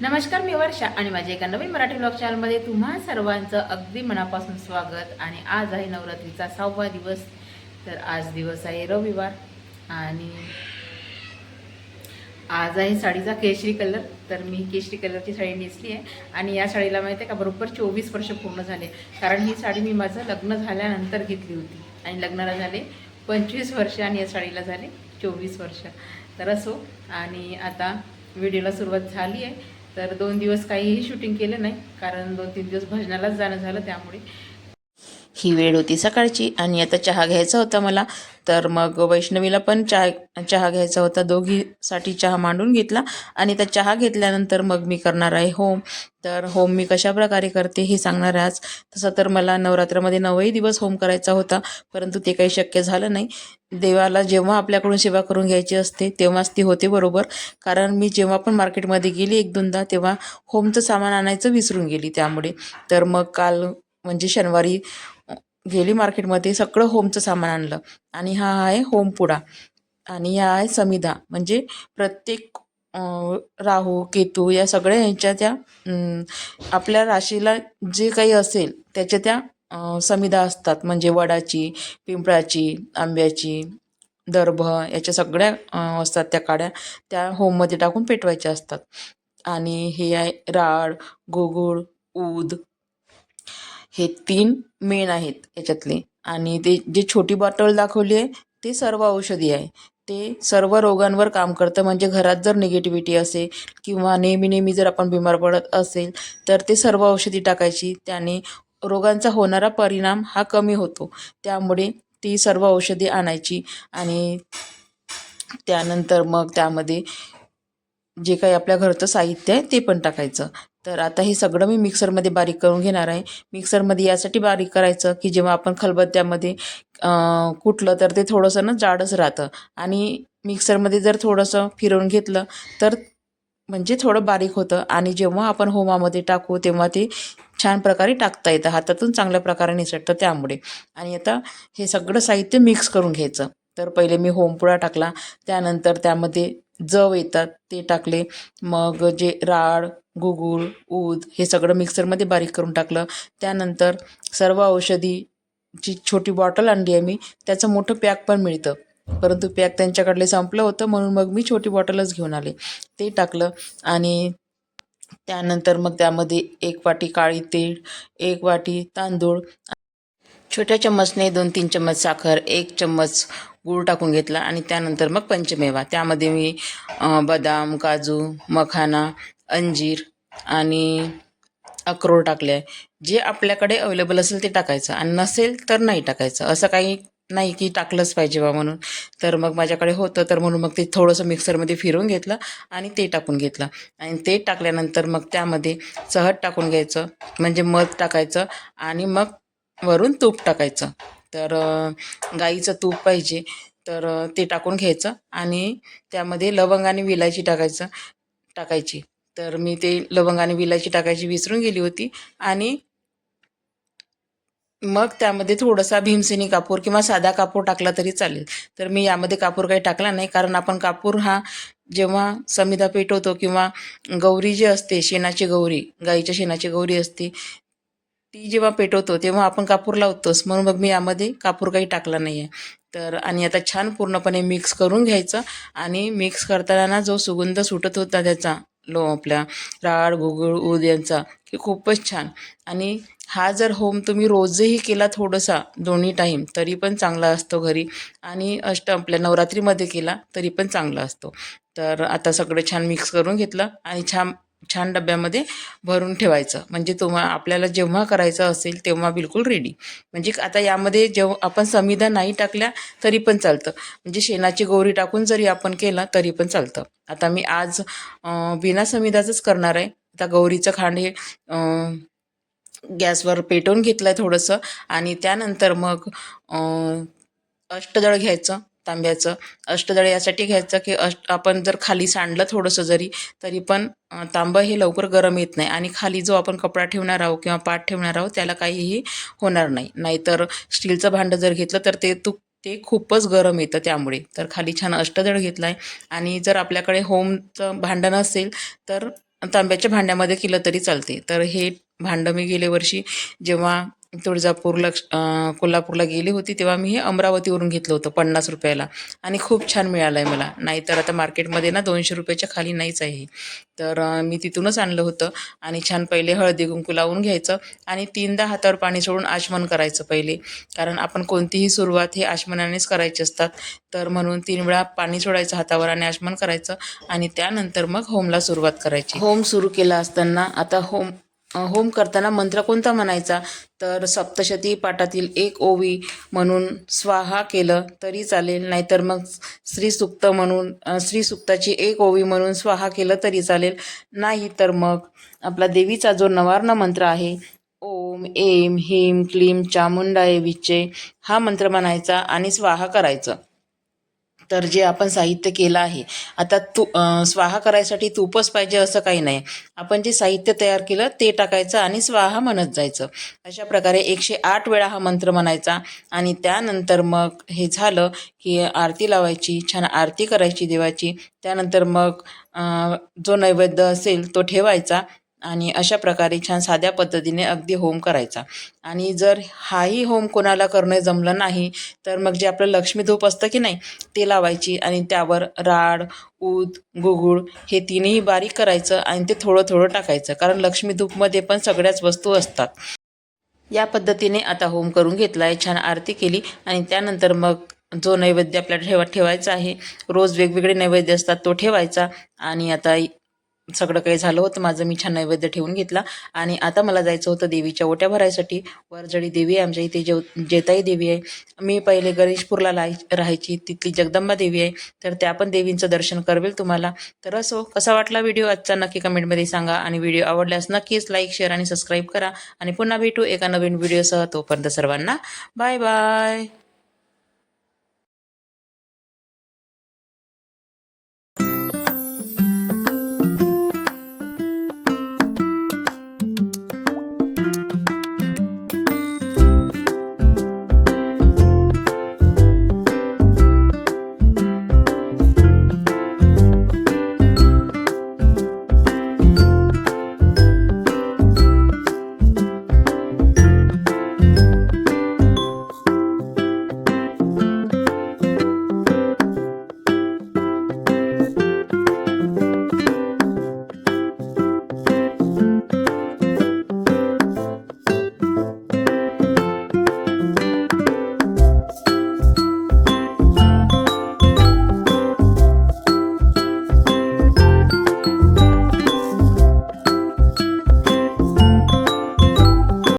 नमस्कार मी वर्षा आणि माझ्या एका नवीन मराठी ब्लॉग चॅनलमध्ये तुम्हा सर्वांचं अगदी मनापासून स्वागत. आणि आज आहे नवरात्रीचा सहावा दिवस तर आज दिवस आहे रविवार. आणि आज आहे साडीचा केशरी कलर तर मी केशरी कलरची साडी नेसली आहे. आणि या साडीला माहिती आहे का बरोबर चोवीस वर्ष पूर्ण झाले. कारण ही साडी मी माझं लग्न झाल्यानंतर घेतली होती. आणि लग्नाला झाले पंचवीस वर्ष आणि या साडीला झाले चोवीस वर्ष. तर असो आणि आता व्हिडिओला सुरुवात झाली आहे. तर दोन दिवस काहीही शूटिंग केलं नाही. कारण दोन तीन दिवस भजनालाच जाणं झालं त्यामुळे. ही वेळ होती सकाळची आणि आता चहा घ्यायचा होता मला. तर मग वैष्णवीला पण चहा चहा घ्यायचा होता. दोघीसाठी चहा मांडून घेतला आणि त्या चहा घेतल्यानंतर मग मी करणार आहे होम तर होम मी कशा प्रकारे करते हे सांगणार आहे आज. तसं तर मला नवरात्रामध्ये नऊही दिवस होम करायचा होता परंतु ते काही शक्य झालं नाही. देवाला जेव्हा आपल्याकडून सेवा करून घ्यायची असते तेव्हाच ती होते बरोबर. कारण मी जेव्हा पण मार्केटमध्ये गेली एक दोनदा तेव्हा होमचं सामान आणायचं विसरून गेली त्यामुळे. तर मग काल म्हणजे शनिवारी गेली मार्केटमध्ये सगळं होमचं सामान आणलं. आणि हा आहे होम पुडा. आणि हा आहे समिधा. म्हणजे प्रत्येक राहू केतू या सगळ्या ह्यांच्या त्या आपल्या राशीला जे काही असेल त्याच्या त्या समिधा असतात. म्हणजे वडाची पिंपळाची आंब्याची दर्भ याच्या सगळ्या असतात त्या काड्या. त्या होममध्ये टाकून पेटवायच्या असतात. आणि हे आहे राळ गोगुळ ऊद हे तीन मेन आहेत याच्यातले. आणि ते जे छोटी बॉटल दाखवली आहे ते सर्व औषधी आहे. ते सर्व रोगांवर काम करतं. म्हणजे घरात जर निगेटिव्हिटी असेल किंवा नेहमी नेहमी जर आपण बिमार पडत असेल तर ते सर्व औषधी टाकायची. त्याने रोगांचा होणारा परिणाम हा कमी होतो. त्यामुळे ती सर्व औषधी आणायची आणि त्यानंतर मग त्यामध्ये जे काही आपल्या घरचं साहित्य आहे ते पण टाकायचं. तर आता हे सगळं मी मिक्सरमध्ये बारीक करून घेणार आहे. मिक्सरमध्ये यासाठी बारीक करायचं की जेव्हा आपण खलबत्त्यामध्ये कुटलं तर ते थोडंसं ना जाडच राहतं. आणि मिक्सरमध्ये जर थोडंसं फिरवून घेतलं तर म्हणजे थोडं बारीक होतं. आणि जेव्हा आपण होमामध्ये टाकू तेव्हा ते छान प्रकारे टाकता येतं. हातातून चांगल्या प्रकारे निसटतं त्यामुळे. आणि आता हे सगळं साहित्य मिक्स करून घ्यायचं. तर पहिले मी होमपुडा टाकला. त्यानंतर त्यामध्ये जव येतात ते टाकले. मग जे राळ गुगुळ ऊद हे सगळं मिक्सरमध्ये बारीक करून टाकलं. त्यानंतर सर्व औषधीची छोटी बॉटल आणली आहे मी त्याचं मोठं पॅक पण मिळतं. परंतु पॅक त्यांच्याकडले संपलं होतं म्हणून मग मी छोटी बॉटलच घेऊन आले. ते टाकलं आणि त्यानंतर मग त्यामध्ये एक वाटी काळी तीळ एक वाटी तांदूळ छोट्या चम्मचने दोन तीन चम्मच साखर एक चम्मच गूळ टाकून घेतला आणि त्यानंतर मग पंचमेवा. त्यामध्ये मी बदाम काजू मखाना अंजीर आणि अक्रोड टाकले आहे. जे आपल्याकडे अवेलेबल असेल ते टाकायचं आणि नसेल तर नाही टाकायचं. असं काही नाही की टाकलंच पाहिजे बा म्हणून. तर मग माझ्याकडे होतं तर म्हणून मग ते थोडंसं मिक्सरमध्ये फिरवून घेतलं आणि ते टाकून घेतलं. आणि ते टाकल्यानंतर मग त्यामध्ये चहट टाकून घ्यायचं म्हणजे मध टाकायचं आणि मग वरून तूप टाकायचं. तर गाईचं तूप पाहिजे. तर ते टाकून घ्यायचं आणि त्यामध्ये लवंग आणि विलायची टाकायचं टाकायची. तर मी ते लवंग आणि विलायची टाकायची विसरून गेली होती आणि मग त्यामध्ये थोडासा भीमसेनी कापूर किंवा साधा कापूर टाकला तरी चालेल. तर मी यामध्ये कापूर काही टाकला नाही कारण आपण कापूर हा जेव्हा समिधा पेटवतो किंवा गौरी जी असते शेणाची गौरी गाईच्या शेणाची गौरी असते ती जेव्हा पेटवतो तेव्हा आपण कापूर लावतोच. म्हणून मग मी यामध्ये कापूर काही टाकला नाही आहे तर आणि आता छान पूर्णपणे मिक्स करून घ्यायचं आणि मिक्स करताना जो सुगंध सुटत होता त्याचा लो आपल्या राळ घुगळ उद यांचा की खूपच छान. आणि हा जर होम तुम्ही रोजही केला थोडासा दोन्ही टाईम तरी पण चांगला असतो घरी. आणि अष्ट आपल्या नवरात्रीमध्ये केला तरी पण चांगला असतो. तर आता सगळं छान मिक्स करून घेतलं आणि छान छान डब्यामध्ये भरून ठेवायचं. म्हणजे तुम्हा आपल्याला जेव्हा करायचं असेल तेव्हा बिलकुल रेडी म्हणजे आता यामध्ये जेव्हा आपण समिधा नाही टाकल्या तरी पण चालतं. म्हणजे शेणाची गौरी टाकून जरी आपण केलं तरी पण चालतं. आता मी आज बिना समिधाचंच करणार आहे. आता गौरीचं खांड हे गॅसवर पेटवून घेतलं आहे थोडंसं. आणि त्यानंतर मग अष्टदळ घ्यायचं. तांब्याचं अष्टदळ यासाठी घ्यायचं की अष्ट आपण जर खाली सांडलं थोडंसं जरी तरी पण तांबं हे लवकर गरम येत नाही. आणि खाली जो आपण कपडा ठेवणार आहोत किंवा पाट ठेवणार आहोत त्याला काहीही होणार नाही. नाहीतर स्टीलचं भांडं जर घेतलं तर ते तू ते खूपच गरम येतं त्यामुळे. तर खाली छान अष्टदळ घेतला आहे आणि जर आपल्याकडे होमचं भांडं नसेल तर तांब्याच्या भांड्यामध्ये केलं तरी चालते. तर हे भांडं मी गेल्या वर्षी जेव्हा तुळजापूरला कोल्हापूरला गेली होती तेव्हा मी हे अमरावतीवरून घेतलं होतं पन्नास रुपयाला. आणि खूप छान मिळालं आहे मला. नाहीतर आता मार्केटमध्ये ना दोनशे रुपयाच्या खाली नाहीच आहे हे. तर मी तिथूनच आणलं होतं आणि छान पहिले हळदी कुंकू लावून घ्यायचं आणि तीनदा हातावर पाणी सोडून आचमन करायचं पहिले. कारण आपण कोणतीही सुरुवात हे आचमनानेच करायची असतात. तर म्हणून तीन वेळा पाणी सोडायचं हातावर आणि आचमन करायचं आणि त्यानंतर मग होमला सुरुवात करायची. होम सुरू केला असताना आता होम होम करताना मंत्र कोणता म्हणायचा? तर सप्तशती पाठातील एक ओवी म्हणून स्वाहा केलं तरी चालेल नाहीतर मग श्रीसुक्त म्हणून अ, श्रीसुक्ताची एक ओवी म्हणून स्वाहा केलं तरी चालेल. नाही तर मग आपला देवीचा जो नवार्ण मंत्र आहे ओम एम ह्रीम क्लीम चामुंडाय विचे हा मंत्र म्हणायचा आणि स्वाहा करायचं. तर जे आपण साहित्य केलं आहे आता तू स्वाहा करायसाठी तूपच पाहिजे असं काही नाही. आपण जे साहित्य तयार केलं ते टाकायचं आणि स्वाहा म्हणत जायचं. अशा प्रकारे एकशे आठ वेळा हा मंत्र म्हणायचा आणि त्यानंतर मग हे झालं की आरती लावायची छान आरती करायची देवाची. त्यानंतर मग जो नैवेद्य असेल तो ठेवायचा आणि अशा प्रकारे छान साध्या पद्धतीने अगदी होम करायचा. आणि जर हाही होम कोणाला करणं जमलं नाही तर मग जे आपलं लक्ष्मी धूप असतं की नाही ते लावायची आणि त्यावर राड ऊद गुगुळ हे तिन्ही बारीक करायचं आणि ते थोडं थोडं टाकायचं. कारण लक्ष्मी धूपमध्ये पण सगळ्याच वस्तू असतात. या पद्धतीने आता होम करून घेतला आहे छान आरती केली आणि त्यानंतर मग जो नैवेद्य आपल्याला ठेवा ठेवायचा आहे रोज वेगवेगळे नैवेद्य असतात तो ठेवायचा आणि आता सगळं काही झालं होतं माझं मी छान नैवेद्य ठेवून घेतला. आणि आता मला जायचं होतं देवीच्या ओट्या भरायसाठी. वरजडी देवी आहे आमच्या इथे जेव जेताई देवी आहे. मी पहिले गणेशपूरला लाय राहायची तिथली जगदंबा देवी आहे. तर त्या पण देवींचं दर्शन करवेल तुम्हाला. तर असो कसा वाटला व्हिडिओ आजचा नक्की कमेंटमध्ये सांगा. आणि व्हिडिओ आवडल्यास नक्कीच लाईक शेअर आणि सबस्क्राईब करा. आणि पुन्हा भेटू एका नवीन व्हिडिओसह. तोपर्यंत सर्वांना बाय बाय.